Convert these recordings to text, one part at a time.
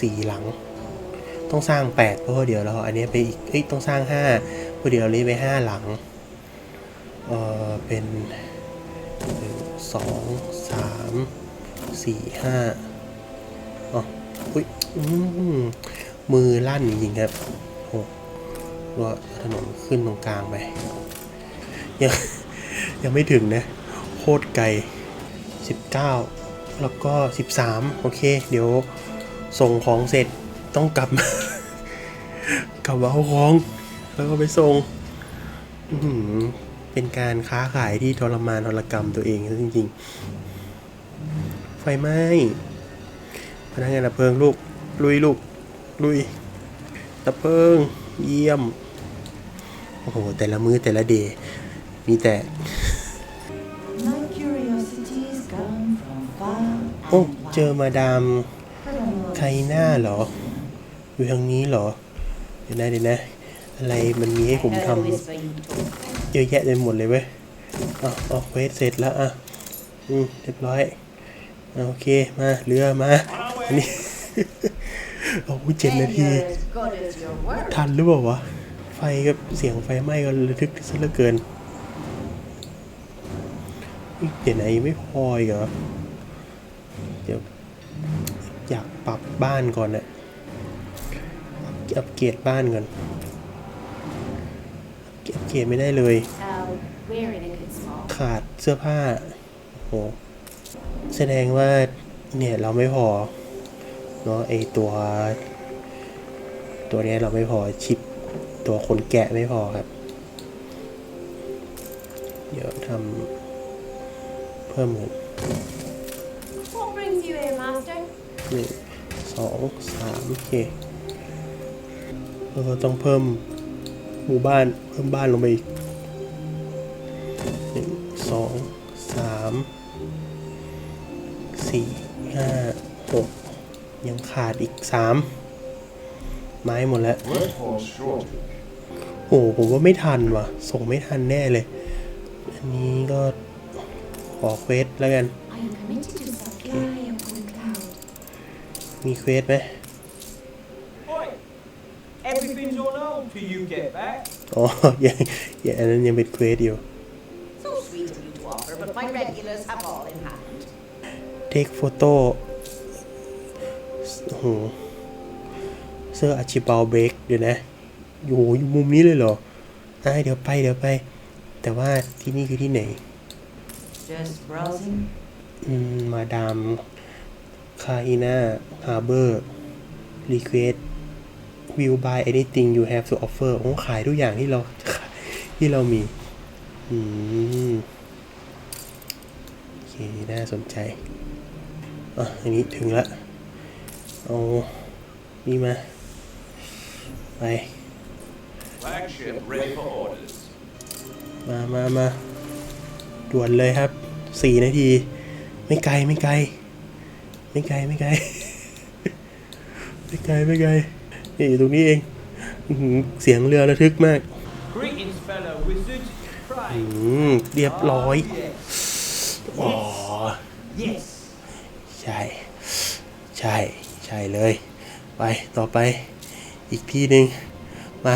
สี่หลัง ต้องสร้างแปดเพราะเดี๋ยวเราอันนี้ไปอีกเอ้ยต้องสร้างห้าเพราะเดี๋ยวเรานี้ไปห้าหลังเออเป็นสองสามสี่ห้าอ๋ออุ้ยมือลั่นจริงๆครับโอ้ว่าถนนขึ้นตรงกลางไปยังยังไม่ถึงนะ โคตรไกล19 แล้วก็ 13 โอเค เดี๋ยว ส่งของเสร็จต้องกลับมากลับมาเอาของ แล้วก็ไปส่งอื้อหือเป็นการค้าขายที่ทรมานทรกรรมตัวเองซะจริงๆ ไฟไหม้พนักงานดับเพลิงลูก ลุยลูก ลุยดับเพลิง เยี่ยม โอ้โห แต่ละมือแต่ละเดย์มีแต่ My curiosities come from far โอ้ and เจอมาดาม ไคน่าเหรอ อยู่ทางนี้เหรอ เดี๋ยวนะเดี๋ยวนะ อะไรมันมีให้ผมทำเยอะแยะเต็มหมดเลยเว้ยอะออกเควสเสร็จแล้วอะ อืมเรียบร้อยโอเค มา เรือมา อันนี้โอ้โหเจ็ดนาที ทันหรือเปล่าวะ ไฟกับเสียงไฟไหม้ก็ระทึกซะเหลือเกินยเดี๋ยวไหนไม่พออีกเหรอเดี๋ยว ปรับบ้านก่อนอะอัปเกรดบ้านก่อนอัปเกรดไม่ได้เลย Uh, we're in a good spot. ขาดเสื้อผ้าโหแสดงว่าเนี่ยเราไม่พอเนาะไอตัว ตัวเนี้ยเราไม่พอชิปตัวขนแกะไม่พอครับ เดี๋ยวทำเพิ่มเงิน What brings you here, Master? หนึ่ง สองสามโอเคแล้วก็ต้องเพิ่มหมู่บ้านเพิ่มบ้านลงไปอีกหนึ่งสองสามสี่ห้าหกยังขาดอีกสามไม้หมดแล้ว โอ้ผมว่าไม่ทันว่ะ ส่งไม่ทันแน่เลย อันนี้ก็ขอเควสแล้วกัน มีเควสไหม Oi! Everything's on hold till you get back. อ๋อยังยังอันนั้นยังเป็นเควสอยู่ So sweet of you to offer, but my regulars have all in hand. เทคโฟโต้โอ้โหเสื้ออาชิบาลเบรกเดี๋ยวนะอยู่อยู่มุมนี้เลยเหรออ่าเดี๋ยวไปเดี๋ยวไป แต่ว่าที่นี่คือที่ไหน Just browsing. อืม มาดาม คาอินาฮาร์เบอร์รีเควส will buy anything you have to offer โอ้ขายทุกอย่างที่เราที่เรามี อืมโอเค น่าสนใจ อะ อันนี้ถึงละ เอา นี่มา ไป Flagship ready for orders. มามามาด่วนเลยครับสี่นาที ไม่ไกล ไม่ไกล ไม่ไกลไม่ไกลไม่ไกลไม่ไกลนี่อยู่ตรงนี้เองอื้อหือเสียงเรือระทึกมาก Greetings, fellow wizard. อื Pray. มเรียบร้อย Yes. อ๋อ Yes. ใช่ ใช่ ใช่เลย ไปต่อไป อีกที่หนึ่งมา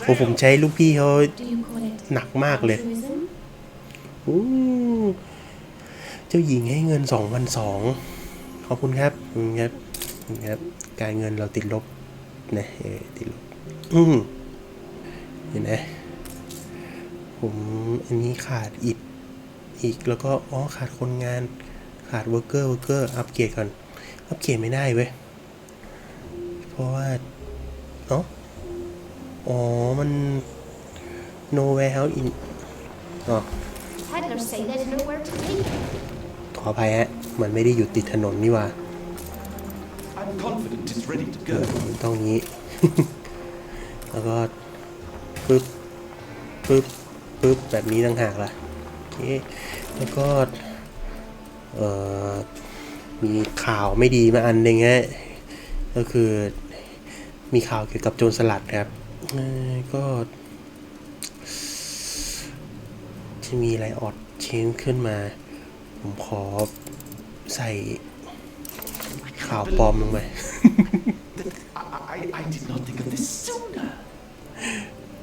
โอ้ผมใช้ลูกพี่เขา Do you call it หนักมากเลย altruism? เจ้าหญิงให้เงินสองพันสองขอบคุณครับคุณครับขอบคุณครับ การเงินเราติดลบนะเออติดลบ อืมเห็นไหมผมอันนี้ขาดอิดอีกแล้วก็อ๋อขาดคนงานขาดเวอร์เกอร์เวอร์เกอร์อัปเกรดก่อนอัปเกรดไม่ได้เว้ยเพราะว่าเนาะอ๋อมัน no warehouse in อ๋อ ออภัยฮะ มันไม่ได้อยู่ติดถนนนี่หว่า I'm confident it's ready to เออ go. มันต้องงี้ แล้วก็ปึ๊บปึ๊บปึ๊บแบบนี้ต่างหากล่ะโอเคแล้วก็เอ่อมีข่าวไม่ดีมาอันหนึ่งฮะก็คือมีข่าวเกี่ยวกับโจรสลัดครับเอ่อก็จะมีอะไรออดชิ้นขึ้นมา ผมขอใส่ข่าวปลอมลงไป I, I, I did not think of this sooner.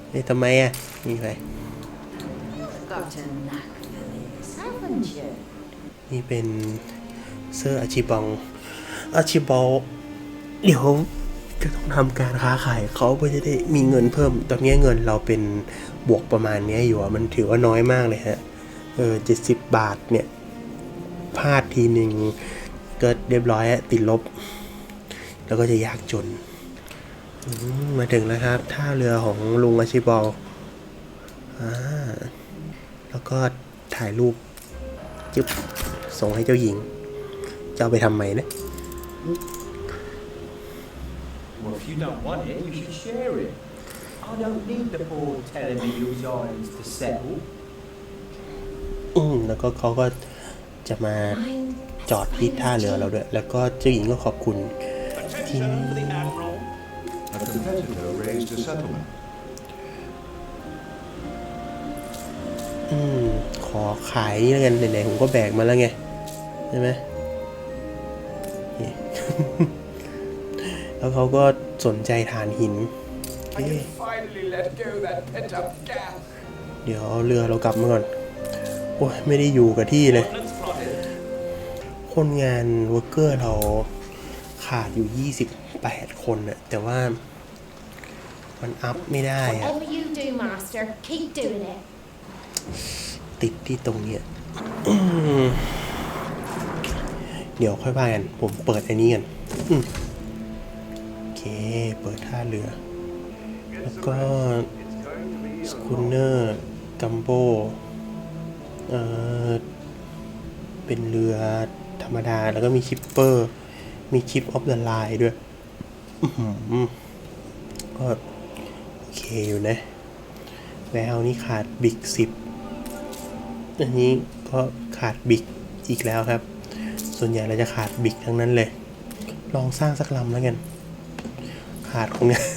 เอ้ยทำไมอะนี่ไป Got a knack for this, haven't you? นี่เป็นเสื้ออาชิบองอาชิบอลเดี๋ยวจะต้องทำการค้าขายเขาเพื่อจะได้มีเงินเพิ่ม ตอนนี้เงินเราเป็นบวกประมาณเนี้ยอยู่อะมันถือว่าน้อยมากเลยฮะ เออเจ็ดสิบบาทเนี่ย พลาดทีหนึ่งก็เรียบร้อยอะติดลบ แล้วก็จะยากจนอืมมาถึงแล้วครับ ท่าเรือของลุงอาชิบอลอ่าแล้วก็ถ่ายรูปจึ๊บส่งให้เจ้าหญิง จะเอาไปทำไมนะ Well, if you don't want it, we should share it. I don't need the board telling me whose islands to settle. อืมแล้วก็เขาก็ จะมา I'm จอดที่ท่าเรือเราด้วย แล้วก็เจ้าหญิงก็ขอบคุณ Attention for the Admiral. A competitor raised a settlement. อืม ขอขายนี่แล้วกันไหนๆผมก็แบกมาแล้วไง ใช่ไหมนี่แล้วเขาก็สนใจฐานหินโอ I เค can finally let go that pent-up gas. เดี๋ยวเรือเรากลับมาก่อน โอ้ยไม่ได้อยู่กับที่เลย Ordnance plotted. คนงานเวอร์เกอร์เราขาดอยู่ 28 คนน่ะแต่ว่ามันอัพไม่ได้อะ Whatever you do, Master, keep doing it. ติดที่ตรงเนี้ยอืมเดี๋ยวค่อยว่ากัน ผมเปิดอันนี้กันอืมโอเค เปิดท่าเรือ แล้วก็สกูนเนอร์กัมโบเอ่อ เป็นเรือ ธรรมดา แล้วก็มีชิปเปอร์ มีชิปออฟเดอะไลน์ด้วยก็โอเคอยู่นะแววนี่ขาดบิ๊กสิบอันนี้ก็ขาดบิ๊กอีกแล้วครับ ส่วนใหญ่เราจะขาดบิ๊กทั้งนั้นเลย ลองสร้างสักลำแล้วกัน ขาดคนงาน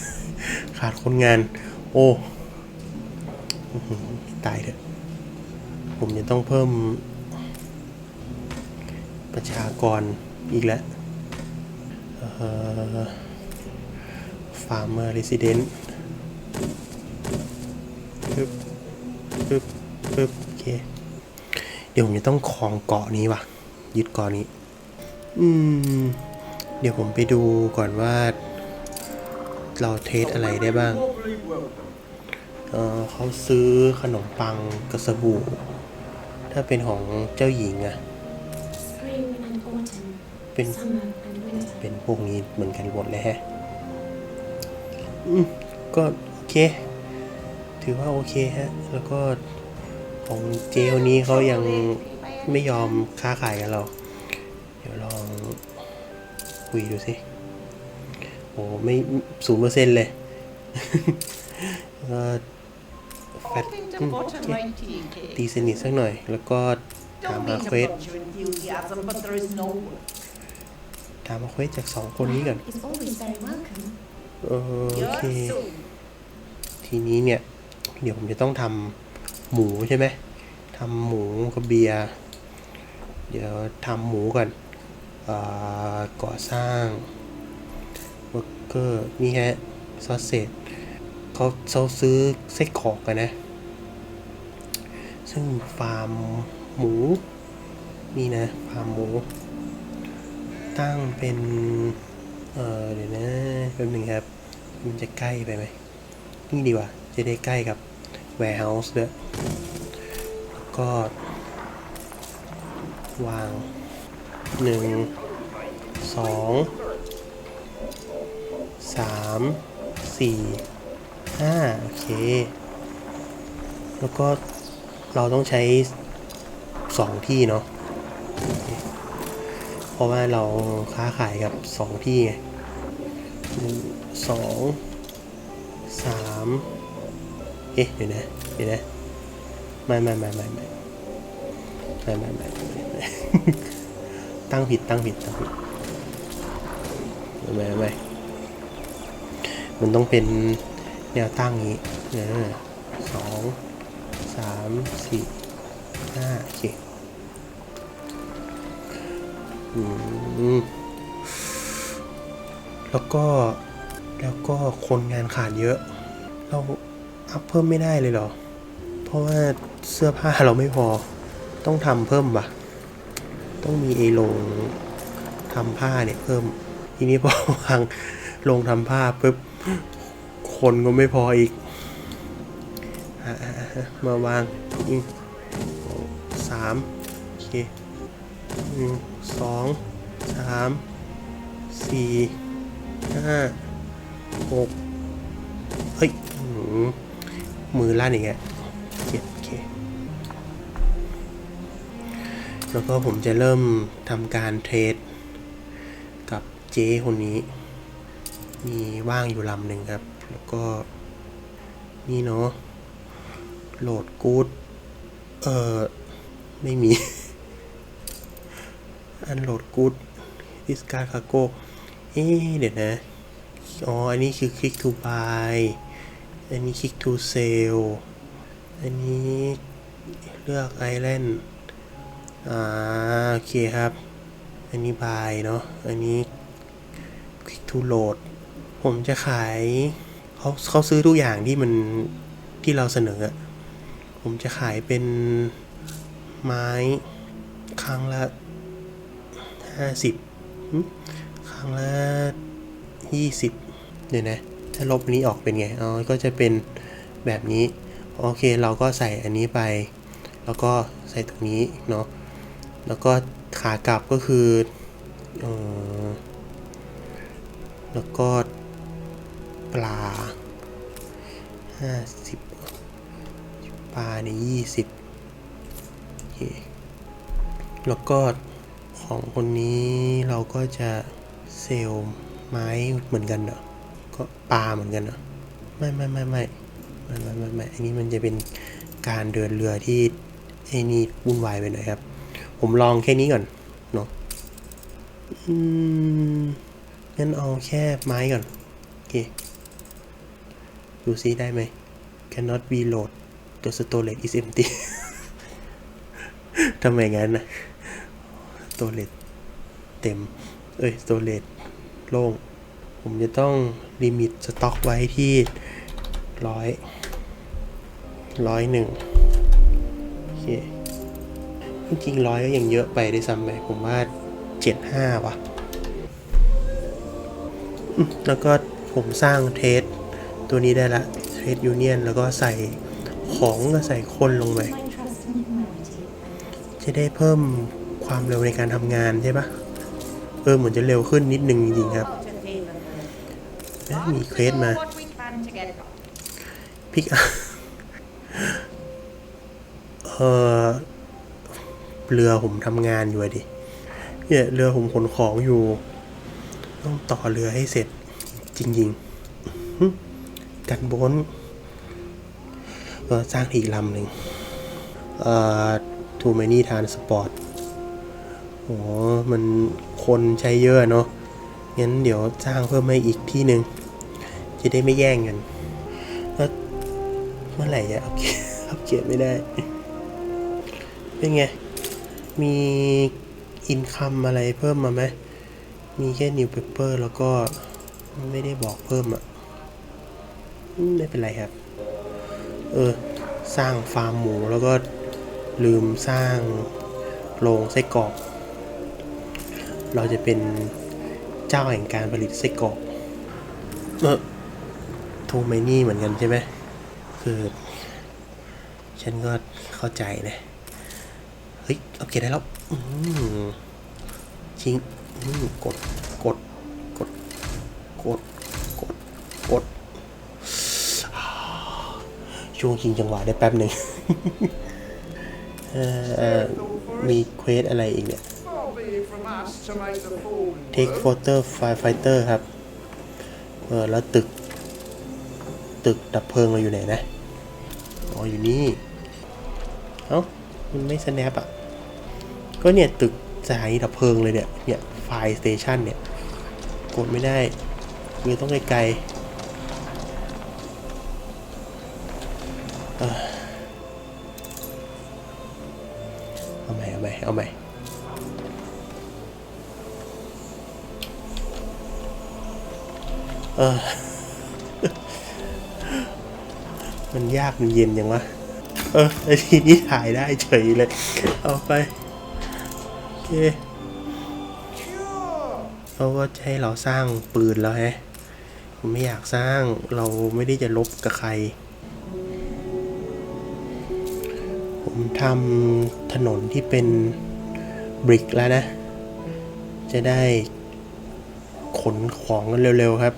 ขาดคนงาน โอ้หือตายเถอะ ผมจะต้องเพิ่ม ประชากรอีกแล้วฟาร์มเมอร์เรสซิเดนต์ปึ๊บปึ๊บปึ๊บโอเค เดี๋ยวผมจะต้องครองเกาะนี้ว่ะ ยึดเกาะนี้ อืม เดี๋ยวผมไปดูก่อนว่า เราเทสอะไรได้บ้าง เออเขาซื้อขนมปังกับสบู่ ถ้าเป็นของเจ้าหญิงอะ เป็นเป็นพวกนี้เหมือนกันหมดเลยฮะอืมก็โอเค ถือว่าโอเคฮะ แล้วก็ของเจลนี้เขายังไม่ยอมค้าขายกับเรา เดี๋ยวลองคุยดูสิ โอ้ไม่ศูนย์เปอร์เซ็นต์เลยก็แฟตตีสนิทสักหน่อย แล้วก็ถาม Don't หาเควส quench your enthusiasm, but there is no ถามหาเควสจากสองคนนี้ก่อน Is always very welcome. เออโอเค You're soon. ทีนี้เนี่ย เดี๋ยวผมจะต้องทำหมูใช่ไหมทำหมูกับเบียร์เดี๋ยวทำหมูก่อนเอ่อก่อสร้างเวอร์เกอร์นี่ฮะซอสเซจเขาเขาซื้อไส้กรอกกันนะ ซึ่งฟาร์มหมู นี่นะ ฟาร์มหมู ตั้งเป็น เออเดี๋ยวนะแป๊บหนึงครับ มันจะใกล้ไปไหมนี่ดีกว่า จะได้ใกล้กับ warehouse ด้วยแล้วก็ วางหนึ่งสองสามสี่ห้าโอเค แล้วก็เราต้องใช้สองที่เนาะ เพราะว่าเราค้าขายกับสองที่ไงหนึ่งสองสามเอ๊ะเดี๋ยวนะเดี๋ยวนะไม่ไม่ไม่ไม่ไม่ไม่ไม่ไม่ไม่ตั้งผิดตั้งผิดตั้งผิดไม่ไม่ไม่มันต้องเป็นแนวตั้งนี้เออสองสามสี่ห้าโอเคอืม แล้วก็แล้วก็คนงานขาดเยอะ เราอัพเพิ่มไม่ได้เลยเหรอ เพราะว่าเสื้อผ้าเราไม่พอ ต้องทำเพิ่มปะต้องมีไอ้ลงทำผ้าเนี่ยเพิ่ม ทีนี้พอวางลงทำผ้าปุ๊บ คนก็ไม่พออีก มาวางอืมสามโอเคหนึ่ง สองสามสี่ห้าหกเฮ้ยมือลั่นอีกแล้วเจ็ดโอเค แล้วก็ผมจะเริ่มทำการเทรดกับเจ๊คนนี้ มีว่างอยู่ลำหนึ่งครับ แล้วก็นี่เนาะโหลดกู๊ดเออไม่มี อันโหลดกู๊ดดิสการ์คาโกเอ๊เดี๋ยวนะ อ๋อ อันนี้คือ click to buy อันนี้ click to sell อันนี้เลือก island อ่า โอเคครับ อันนี้ buy เนาะ อันนี้ click to load ผมจะขายเขาเขาซื้อทุกอย่างที่มันที่เราเสนอ ผมจะขายเป็นไม้ครั้งละ ห้าสิบครั้งละยี่สิบเดี๋ยวนะ ถ้าลบนี้ออกเป็นไง อ๋อ ก็จะเป็นแบบนี้ โอเค เราก็ใส่อันนี้ไป แล้วก็ใส่ตรงนี้เนาะ แล้วก็ขากลับก็คือเออแล้วก็ปลาห้าสิบปลาในยี่สิบโอเค แล้วก็ ของคนนี้เราก็จะเซลล์ไม้เหมือนกันเหรอ ก็ปลาเหมือนกันเหรอ ไม่ไม่ไม่ไม่ไม่ไม่ไม่ไม่อันนี้มันจะเป็นการเดินเรือที่ไอ้นี่วุ่นวายไปหน่อยครับ ผมลองแค่นี้ก่อนเนาะอืมงั้นเอาแค่ไม้ก่อน โอเค ดูซิได้ไหม cannot be load the storage is empty ทำไมงั้นนะ storage เต็ม เอ้ย storage โล่ง ผมจะต้องลิมิตสต็อกไว้ที่ร้อยร้อยหนึ่งโอเค จริงๆร้อยก็ยังเยอะไปได้วยซ้ำไปผมว่าเจ็ดห้าวะแล้วก็ผมสร้างเทสตัวนี้ได้ละเทสยูเนียนแล้วก็ใส่ของก็ใส่คนลงไป จะได้เพิ่ม ความเร็วในการทำงานใช่ปะเออเหมือนจะเร็วขึ้นนิดนึงจริงๆครับมีเควสมาพิกเออเรือผมทำงานอยู่ดิเนี่ยเรือผมขนของอยู่ ต้องต่อเรือให้เสร็จจริงๆหึกันบนเออสร้างอีกลำหนึ่งเอ่อทูเมนี่ทานสปอร์ต โอ้มันคนใช้เยอะเนาะ งั้นเดี๋ยวสร้างเพิ่มให้อีกที่หนึ่งจะได้ไม่แย่งกันแล้วเมื่อไหร่จะอัปเกรดอัปเกรดไม่ได้ เป็นไง มีอินคัมอะไรเพิ่มมาไหม มีแค่นิวเปเปอร์แล้วก็ไม่ได้บอกเพิ่มอะไม่เป็นไรครับ เออ สร้างฟาร์มหมูแล้วก็ลืมสร้างโรงไส้กรอก เราจะเป็นเจ้าแห่งการผลิตไส้กรอกเออโทไมนี่เหมือนกันใช่ไหมคือฉันก็เข้าใจนะ เฮ้ยโอเคได้แล้วชิงกดกดกดกดกดกดช่วงชิงจังหวะได้แป๊บหนึ่งมีเควสอะไรอีกเนี่ย Take photo firefighter ครับ เออ แล้วตึก ตึกดับเพลิงเราอยู่ไหนนะ อ๋อ อยู่นี่ เอ้า มันไม่ snap อะ ก็เนี่ย ตึกสถานีดับเพลิงเลยเนี่ย เนี่ย ไฟสเตชันเนี่ย กดไม่ได้คือต้องไกลๆ เอ่เอาใหม่เอาใหม่ เออ มันยากมันเย็นยังวะ เออไอทีนี้ถ่ายได้เฉยเลย เอาไป โอเคเขาก็จะให้เราสร้างปืนแล้วแฮะผมไม่อยากสร้างเราไม่ได้จะลบกับใคร ผมทำถนนที่เป็นบริกแล้วนะ จะได้ขนของกันเร็วๆครับ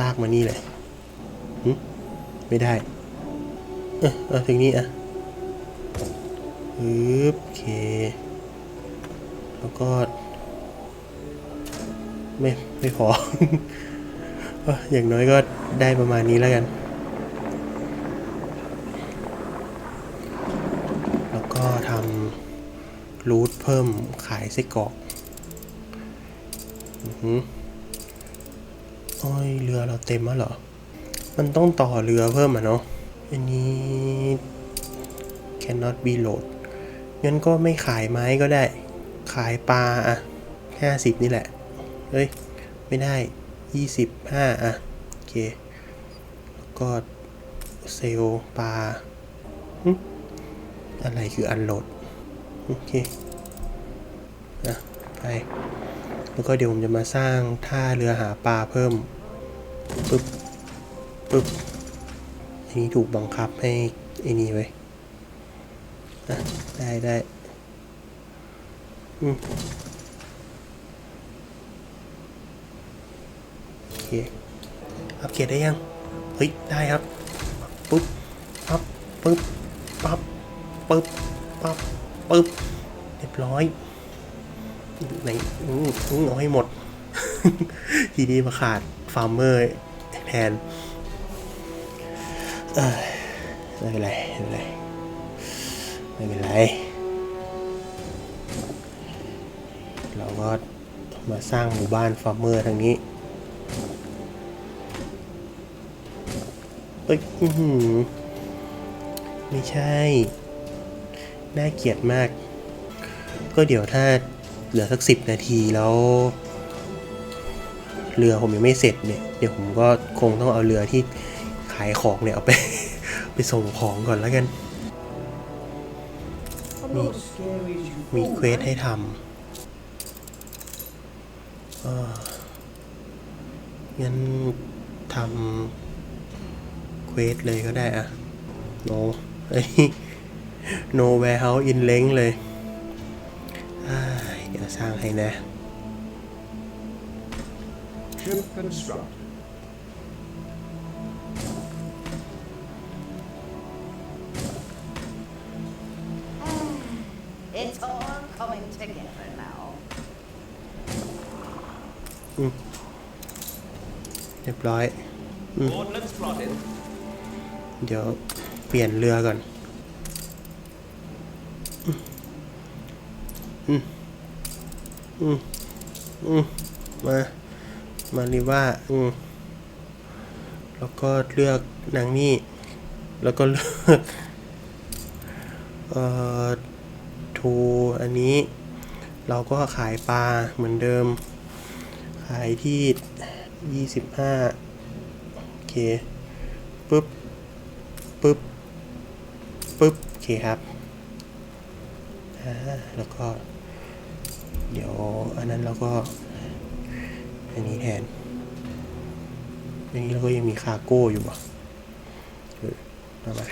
ลากมานี่เลยไม่ได้ เออเอาถึงนี้อะปึ๊บโอเค แล้วก็ ไม่ ไม่พอ อย่างน้อยก็ได้ประมาณนี้แล้วกัน แล้วก็ทำรูทเพิ่มขายไส้กรอก อือ อโอ้ยเรือเราเต็มแล้วเหรอ มันต้องต่อเรือเพิ่มอะเนาะ อันนี้ cannot be load งั้นก็ไม่ขายไม้ก็ได้ ขายปลาอะห้าสิบนี่แหละ เฮ้ย ไม่ได้ยี่สิบห้าอะ โอเค แล้วก็เซลปลาอะไรคืออันโหลด โอเคนะไป แล้วก็เดี๋ยวผมจะมาสร้างท่าเรือหาปลาเพิ่มปึ๊บปึ๊บอันนี้ถูกบังคับให้ไอ้นี่ไว้นะได้ได้อืมโอเคอัปเกรดได้ยัง เฮ้ย ได้ครับปุ๊บปั๊บปึ๊บปั๊บปึ๊บปั๊บปึ๊บเรียบร้อย ไหนอืมอืมเอาให้หมด ทีนี้มาขาดฟาร์มเมอร์แทนเอ้ไม่เป็นไรไม่เป็นไรไม่เป็นไร เราก็มาสร้างหมู่บ้านฟาร์มเมอร์ทางนี้เอ้ยอไม่ใช่ น่าเกลียดมาก ก็เดี๋ยวถ้า เหลือสักสิบนาทีแล้ว เรือผมยังไม่เสร็จเนี่ยเดี๋ยวผมก็คงต้องเอาเรือที่ขายของเนี่ยเอาไป ไปส่งของก่อนแล้วกัน I'm not as scary as you มีเควสให้ทำงั้นทำเควสเลยก็ได้อะ no เอ้ย no warehouse in length เลยอ้าย เดี๋ยวสร้างให้นะ Ship constructed. It's all coming together now. เรียบร้อย Ordnance plotted. เดี๋ยวเปลี่ยนเรือก่อน อืม อืมอืมมา มารีว่าอืมแล้วก็เลือกนางนี่ แล้วก็เลือกเอ่อทูอันนี้ เราก็ขายปลาเหมือนเดิม ขายที่ยี่สิบห้าโอเคปึ๊บปึ๊บปึ๊บ โอเคครับอ่าแล้วก็ เดี๋ยวอันนั้นเราก็ อันนี้แทนอันนี้เราก็ยังมีคาโก้อยู่อะเออมามา